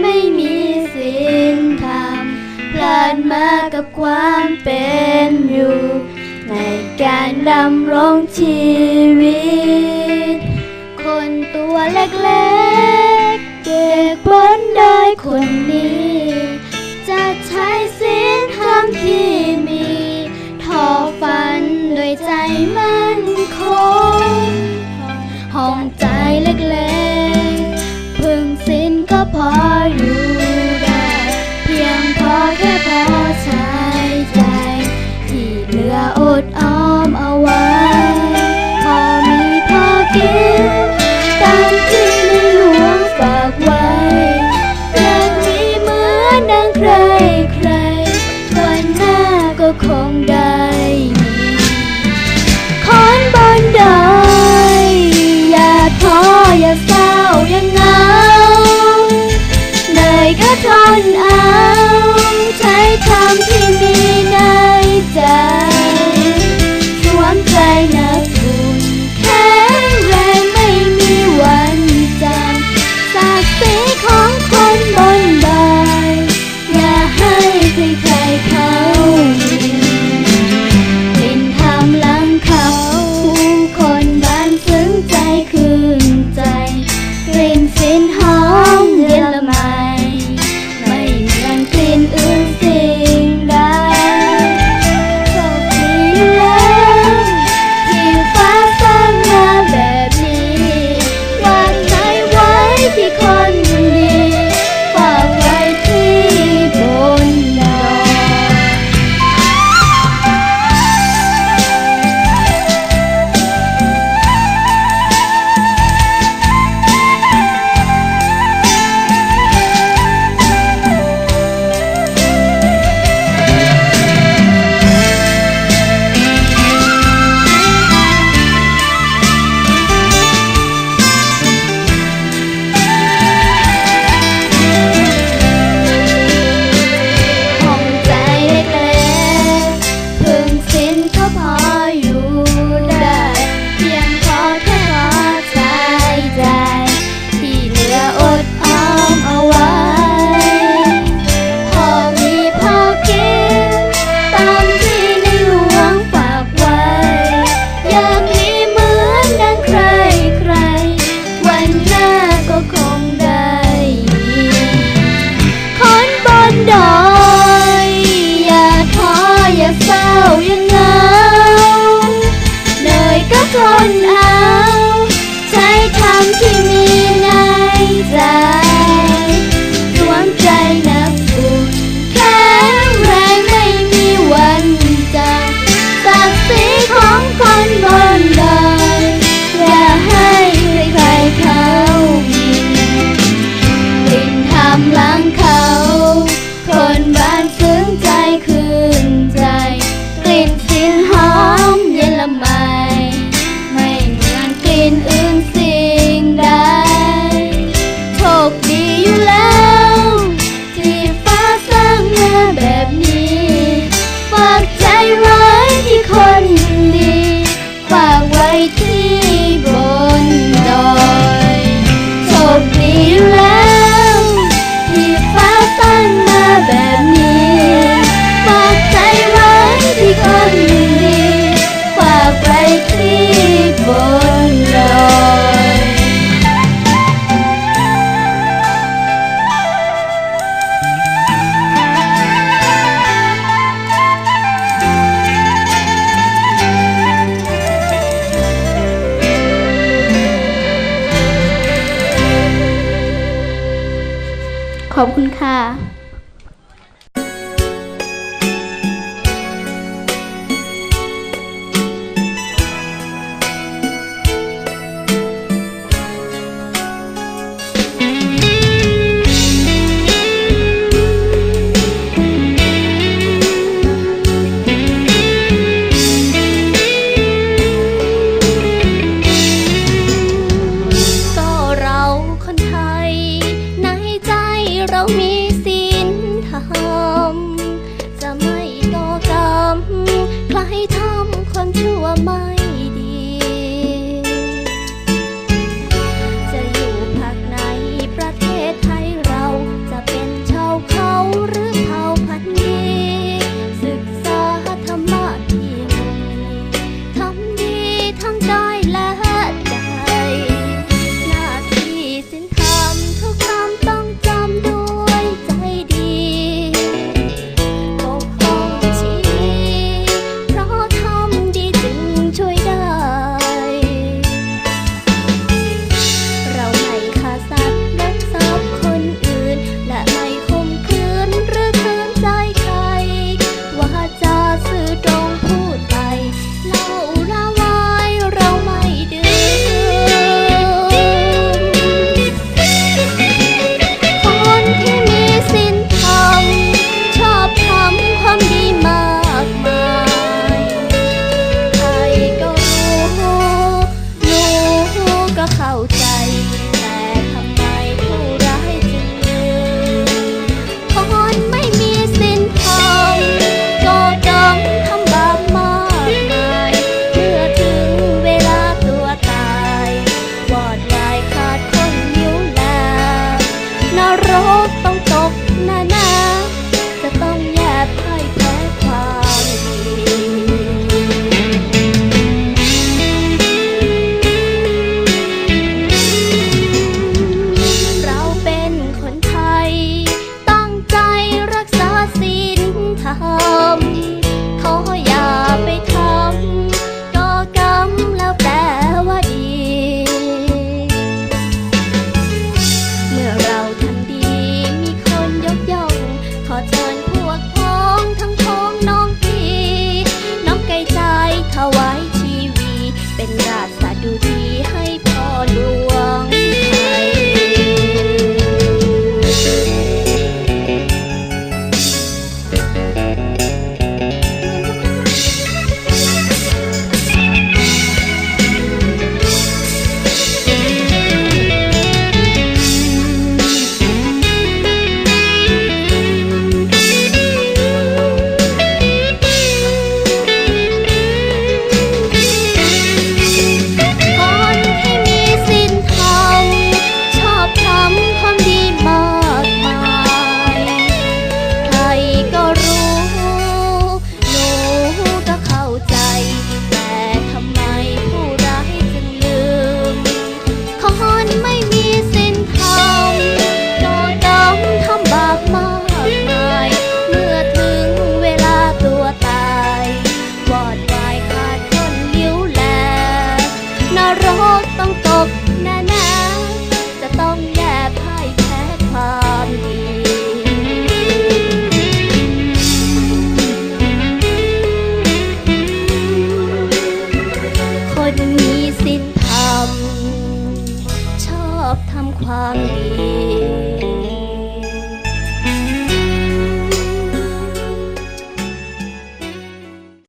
ไม่มีศีลธรรมพลานมากับความเป็นอยู่ ในการดำรงชีวิต คนตัวเล็กๆเก็กบนได้คนนี้ say you. ขอบคุณค่ะ me. มี